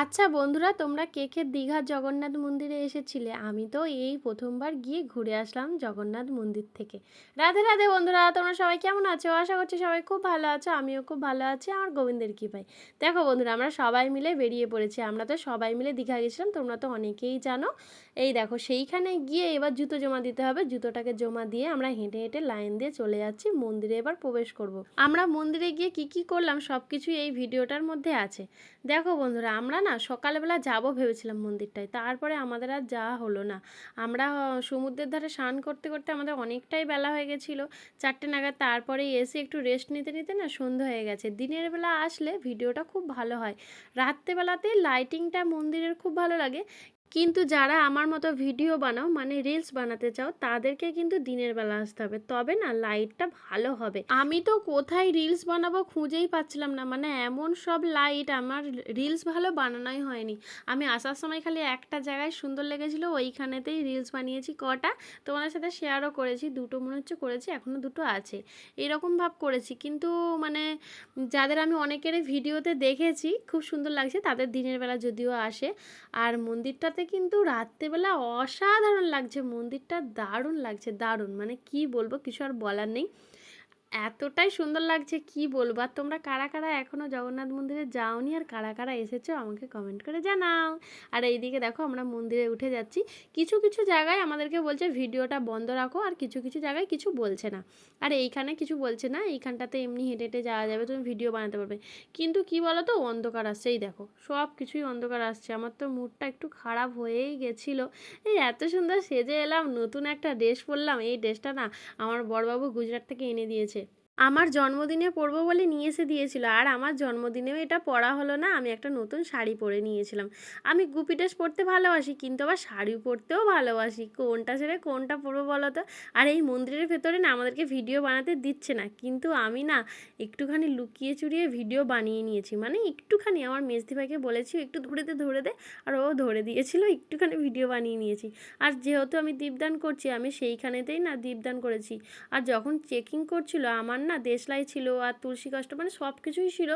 আচ্ছা বন্ধুরা, তোমরা কে কে দীঘার জগন্নাথ মন্দিরে এসেছিলে? আমি তো এই প্রথমবার গিয়ে ঘুরে আসলাম জগন্নাথ মন্দির থেকে। রাধে রাধে বন্ধুরা, তোমরা সবাই কেমন আছো? আশা করছি সবাই খুব ভালো আছো, আমিও খুব ভালো আছি, আমার গোবিন্দের ভাই দেখো বন্ধুরা, আমরা সবাই মিলে বেরিয়ে পড়েছি, আমরা তো সবাই মিলে দীঘা গেছিলাম, তোমরা তো অনেকেই জানো। এই দেখো সেইখানে গিয়ে এবার জুতো জমা দিতে হবে। জুতোটাকে জমা দিয়ে আমরা হেঁটে হেঁটে লাইন দিয়ে চলে যাচ্ছি। মন্দিরে এবার প্রবেশ করব। আমরা মন্দিরে গিয়ে কি কি করলাম সব কিছুই এই ভিডিওটার মধ্যে আছে। দেখো বন্ধুরা, আমরা না সকালবেলা যাব ভেবেছিলাম মন্দিরটায়। তারপরে আমাদের আর যাওয়া হলো না। আমরা সমুদ্রের ধারে স্নান করতে করতে আমাদের অনেকটাই বেলা হয়ে গেছিল। চারটে নাগাদ তারপরে এসে একটু রেস্ট নিতে নিতে না সন্ধ্যা হয়ে গেছে। দিনের বেলা আসলে ভিডিওটা খুব ভালো হয়। রাত্রেবেলাতে লাইটিংটা মন্দিরের খুব ভালো লাগে। কিন্তু যারা আমার মতো ভিডিও বানাও মানে রিলস বানাতে চাও, তাদেরকে কিন্তু দিনের বেলা আসতে হবে। তবে না লাইটটা ভালো হবে। আমি তো কোথায় রিলস বানাবো খুঁজেই পাচ্ছিলাম না। মানে এমন সব লাইট আমার রিলস ভালো বানানোই হয়নি। আমি আসার সময় খালি একটা জায়গায় সুন্দর লেগেছিলো, ওইখানেতেই রিলস বানিয়েছি কটা। তোমাদের সাথে শেয়ারও করেছি, দুটো মনে হচ্ছে করেছি এখনও দুটো আছে। এরকম ভাব করেছি। কিন্তু মানে যাদের আমি অনেকেরই ভিডিওতে দেখেছি, খুব সুন্দর লাগছে, তাদের দিনের বেলা যদিও আসে। আর মন্দিরটাতে কিন্তু রাত্রেবেলা অসাধারণ লাগছে, মন্দিরটা দারুণ লাগছে, দারুণ। মানে কি বলব, কিছু আর বলার নেই। এতটাই সুন্দর লাগছে, কি বলব? আর তোমরা কারা কারা এখনও জগন্নাথ মন্দিরে যাওনি আর কারা কারা এসেছ আমাকে কমেন্ট করে জানাও। আর এইদিকে দেখো আমরা মন্দিরে উঠে যাচ্ছি। কিছু কিছু জায়গায় আমাদেরকে বলছে ভিডিওটা বন্ধ রাখো আর কিছু কিছু জায়গায় কিছু বলছে না। আর এইখানে কিছু বলছে না, এইখানটাতে এমনি হেঁটে হেঁটে যাওয়া যাবে, তুমি ভিডিও বানাতে পারবে। কিন্তু কি বলো তো অন্ধকার আসছে, এই দেখো, সব কিছুই অন্ধকার আসছে। আমার তো মুডটা একটু খারাপ হয়েই গেছিল। এই এত সুন্দর সেজে এলাম, নতুন একটা ড্রেস পরলাম। এই ড্রেসটা না আমার বড়বাবু গুজরাট থেকে এনে দিয়েছে। আমার জন্মদিনে পরবো বলে নিয়ে এসে দিয়েছিল। আর আমার জন্মদিনেও এটা পরা হলো না, আমি একটা নতুন শাড়ি পরে নিয়েছিলাম। আমি গুপি ড্রেস পরতে ভালোবাসি, কিন্তু আবার শাড়ি পরতেও ভালোবাসি। কোনটা ছেড়ে কোনটা পরবো বলো তো? আর এই মন্দিরের ভেতরে না আমাদেরকে ভিডিও বানাতে দিচ্ছে না, কিন্তু আমি না একটুখানি লুকিয়ে চুরিয়ে ভিডিও বানিয়ে নিয়েছি। মানে একটুখানি, আমার মেজদি ভাইকে বলেছি, একটু ধরে দে ধরে দে আর ও ধরে দিয়েছিল, একটুখানি ভিডিও বানিয়ে নিয়েছি। আর যেহেতু আমি দীপদান করছি, আমি সেইখানেতেই না দীপদান করেছি। আর যখন চেকিং করছিল, আমার না, দেশলাই ছিল আর তুলসী কাষ্ট মানে সব কিছুই ছিল,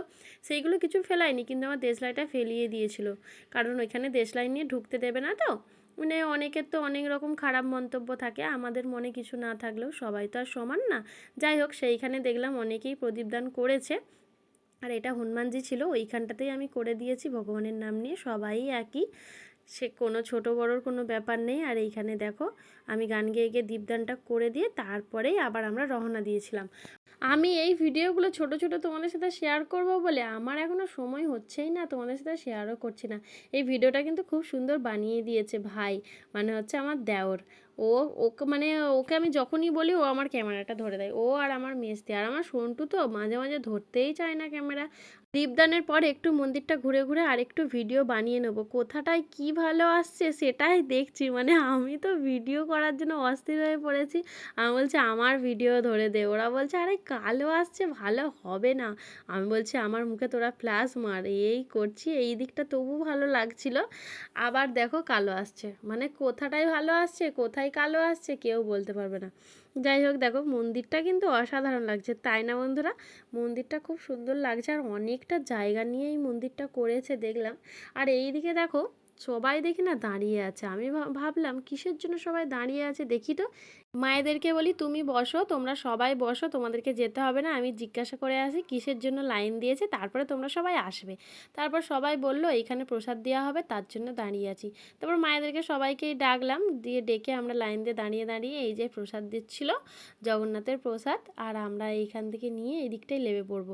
সেইগুলো কিছু ফেলায়নি, কিন্তু আমার দেশলাইটা ফেলিয়ে দিয়েছিল। কারণ ওইখানে দেশলাই নিয়ে ঢুকতে দেবে না তো? মানে অনেকের তো অনেক রকম খারাপ মন্তব্য থাকে, আমাদের মনে কিছু না থাকলেও সবাই তো আর সমান না। যাই হোক, সেইখানে দেখলাম অনেকেই প্রদীপদান করেছে, আর এটা হনুমানজি ছিল, ওইখানটাতেই আমি করে দিয়েছি, ভগবানের নাম নিয়ে সবাই একই। সে কোনো ছোটো বড়োর কোনো ব্যাপার নেই, আর এইখানে দেখো, আমি গান গেয়ে গিয়ে দীপদানটা করে দিয়ে তারপরেই আবার আমরা রওনা দিয়েছিলাম। আমি এই ভিডিওগুলো ছোট ছোট তোমাদের সাথে শেয়ার করব বলে আমার এখনও সময় হচ্ছেই না, তোমাদের সাথে শেয়ারও করছি না। এই ভিডিওটা কিন্তু খুব সুন্দর বানিয়ে দিয়েছে ভাই মানে হচ্ছে আমার দেওর। ও, ওকে মানে ওকে আমি যখনই বলি ও আমার ক্যামেরাটা ধরে দেয়। ও আর আমার মেজদি আর আমার সন্টু তো মাঝে মাঝে ধরতেই চায় না ক্যামেরা। দীপদানের পর একটু মন্দিরটা ঘুরে ঘুরে আর একটু ভিডিও বানিয়ে নেব। কোথাটায় কি ভালো আসছে সেটাই দেখছি। মানে আমি তো ভিডিও করার জন্য অস্থির হয়ে পড়েছি। আমি বলছি, আমার ভিডিও ধরে দে। ওরা বলছে, আরে কালো আসছে, ভালো হবে না। আমি বলছি, আমার মুখে তোরা ফ্ল্যাশ মার। এই করছি, এই দিকটা তবু ভালো লাগছিল। আবার দেখো কালো আসছে। মানে কোথাটায় ভালো আসছে, কোথায় কালো আসছে, কেউ বলতে পারবে না। যাই হোক, দেখো, মন্দিরটা কিন্তু অসাধারণ লাগছে। তাই না বন্ধুরা? মন্দিরটা খুব সুন্দর লাগছে আর অনেকটা জায়গা নিয়ে এই মন্দিরটা করেছে, দেখলাম। আর এই দিকে দেখো, সবাই দেখি না দাঁড়িয়ে আছে। আমি ভাবলাম, কিসের জন্য সবাই দাঁড়িয়ে আছে? দেখি তো। মায়েদেরকে বলি, তুমি বসো, তোমরা সবাই বসো, তোমাদেরকে যেতে হবে না। আমি জিজ্ঞাসা করে আসি, কিসের জন্য লাইন দিয়েছে? তারপরে তোমরা সবাই আসবে। তারপর সবাই বলল, এইখানে প্রসাদ দেওয়া হবে, তার জন্য দাঁড়িয়ে আছি। তারপর মায়েদেরকে সবাইকেই ডাকলাম, দিয়ে ডেকে আমরা লাইন দিয়ে দাঁড়িয়ে দাঁড়িয়ে এই যে প্রসাদ দিচ্ছিল, জগন্নাথের প্রসাদ, আর আমরা এইখান থেকে নিয়ে এই দিকটাই লেবে পড়ব।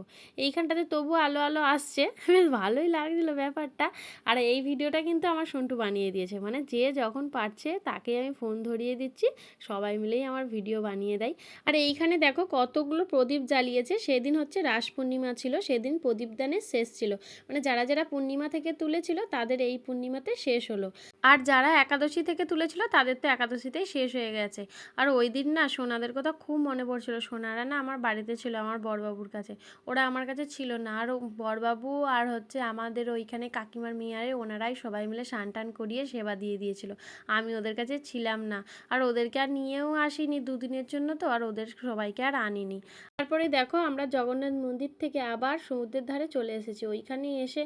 এইখানটাতে তবু আলো আলো আসছে, বেশ ভালোই লাগছিল ব্যাপারটা। আর এই ভিডিওটা কিন্তু আমার সন্টু বানিয়ে দিয়েছে মানে যে যখন পারছে তাকে আমি ফোন ধরিয়ে দিচ্ছি, সবাই মিলেই আমার ভিডিও বানিয়ে দেয়। আর এইখানে দেখো কতগুলো প্রদীপ জ্বালিয়েছে। সেদিন হচ্ছে রাস পূর্ণিমা ছিল, সেদিন প্রদীপদানের শেষ ছিল। মানে যারা যারা পূর্ণিমা থেকে তুলেছিল, তাদের এই পূর্ণিমাতে শেষ হলো। আর যারা একাদশী থেকে তুলেছিল, তাদের তো একাদশীতেই শেষ হয়ে গেছে। আর ওই দিন না সোনাদের কথা খুব মনে পড়ছিল। সোনারা না আমার বাড়িতে ছিল, আমার বড়বাবুর কাছে। ওরা আমার কাছে ছিল না। আর বড়বাবু আর হচ্ছে আমাদের ওইখানে কাকিমার মেয়ারে ওনারাই সবাই মিলে স্নান টান করিয়ে সেবা দিয়ে দিয়েছিল। আমি ওদের কাছে ছিলাম না। আর ওদেরকে আর নিয়েও আসিনি দুদিনের জন্য তো, আর ওদের সবাইকে আর আনিনি। তারপরে দেখো আমরা জগন্নাথ মন্দির থেকে আবার সমুদ্রের ধারে চলে এসেছি। ওইখানে এসে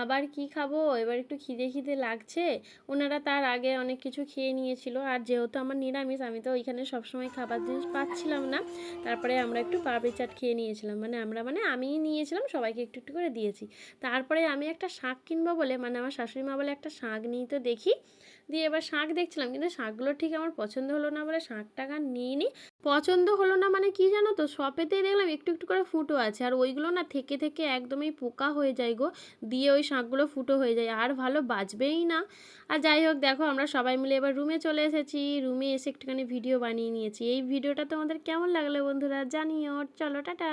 আবার কি খাব? এবার একটু খিদে খিদে লাগছে। ওনারা তার আগে অনেক কিছু খেয়ে নিয়েছিল। আর যেহেতু আমার নিরামিষ, আমি তো ওইখানে সবসময় খাবার জিনিস পাচ্ছিলাম না। তারপরে আমরা একটু পাপড়ি চাট খেয়ে নিয়েছিলাম। মানে আমরা মানে আমিই নিয়েছিলাম, সবাইকে একটু একটু করে দিয়েছি। তারপরে আমি একটা শাক কিনবো বলে মানে আমার শাশুড়ি মা বলে একটা শাক নিই তো দেখি। দিয়ে এবার শাঁখ দেখছিলাম, কিন্তু শাঁখগুলো ঠিক আমার পছন্দ হলো না বলে শাক টাকা নিয়ে নিই পছন্দ হলো না মানে কি জানো তো, শপেতেই দেখলাম একটু একটু করে ফুটো আছে, আর ওইগুলো না থেকে থেকে একদমই পোকা হয়ে যায় গো, দিয়ে ওই শাঁখগুলো ফুটো হয়ে যায়, আর ভালো বাজবেই না। আর যাই হোক, দেখো আমরা সবাই মিলে এবার রুমে চলে এসেছি রুমে এসে একটুখানি ভিডিও বানিয়ে নিয়েছি। এই ভিডিওটা তোমাদের কেমন লাগল বন্ধুরা জানিও। চলো, টাটা!